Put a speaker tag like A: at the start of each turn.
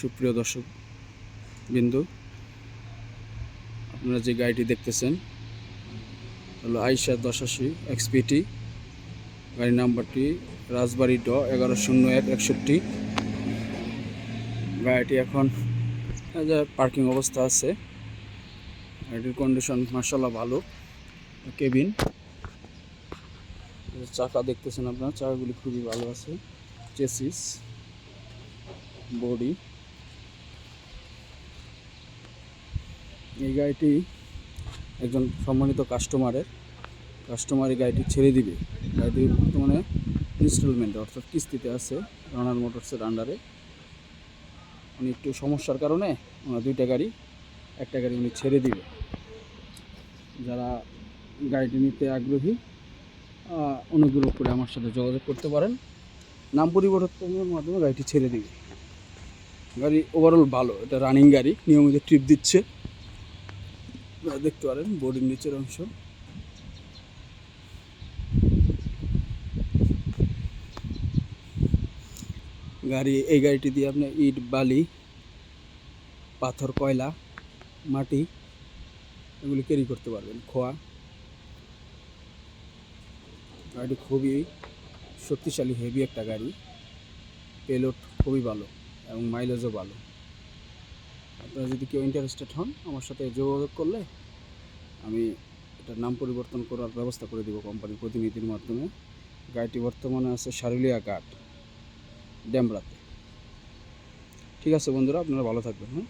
A: সুপ্রিয় দর্শক বিন্দু, আপনারা যে গাড়িটি দেখতেছেন, হলো আইসা দশাশি এক্সপিটি গাড়ির নাম্বারটি রাজবাড়ি ড এগারো শূন্য এক একষট্টি। গাড়িটি এখন পার্কিং অবস্থা আছে, গাড়িটির কন্ডিশন মার্শাল্লাহ ভালো, কেবিন। চাকা দেখতেছেন আপনার, চাকাগুলি খুবই ভালো আছে চেসিস বডি এই গাড়িটি একজন সম্মানিত কাস্টমারের। কাস্টমার এই গাড়িটি ছেড়ে দিবে। গাড়িটি বর্তমানে ইনস্টলমেন্ট, অর্থাৎ কিস্তিতে আছে রানার মোটরসের আন্ডারে উনি একটু সমস্যার কারণে ওনার দুইটা গাড়ি, একটা গাড়ি উনি ছেড়ে দিবে। যারা গাড়িটি নিতে আগ্রহী অনুগ্রহ করে আমার সাথে যোগাযোগ করতে পারেন। নাম পরিবর্তনের মাধ্যমে গাড়িটি ছেড়ে দিবে। গাড়ি ওভারঅল ভালো, এটা রানিং গাড়ি, নিয়মিত ট্রিপ দিচ্ছে। আপনারা দেখতে পারেন, বডির নিচের অংশ। গাড়ি, এই গাড়িটি দিয়ে আপনি ইট, বালি, পাথর, কয়লা, মাটি, এগুলি ক্যারি করতে পারবেন, খোয়া। গাড়িটি খুবই শক্তিশালী হেভি একটা গাড়ি। পেলোড খুবই ভালো এবং মাইলেজও ভালো। আপনারা যদি কেউ ইন্টারেস্টেড হন, আমার সাথে যোগাযোগ করলে আমি এটার নাম পরিবর্তন করার ব্যবস্থা করে দেবো কোম্পানির প্রতিনিধির মাধ্যমে। গাড়িটি বর্তমানে আছে সারুলিয়া ঘাট ড্যামরাতে ঠিক আছে বন্ধুরা, আপনারা ভালো থাকবেন হ্যাঁ?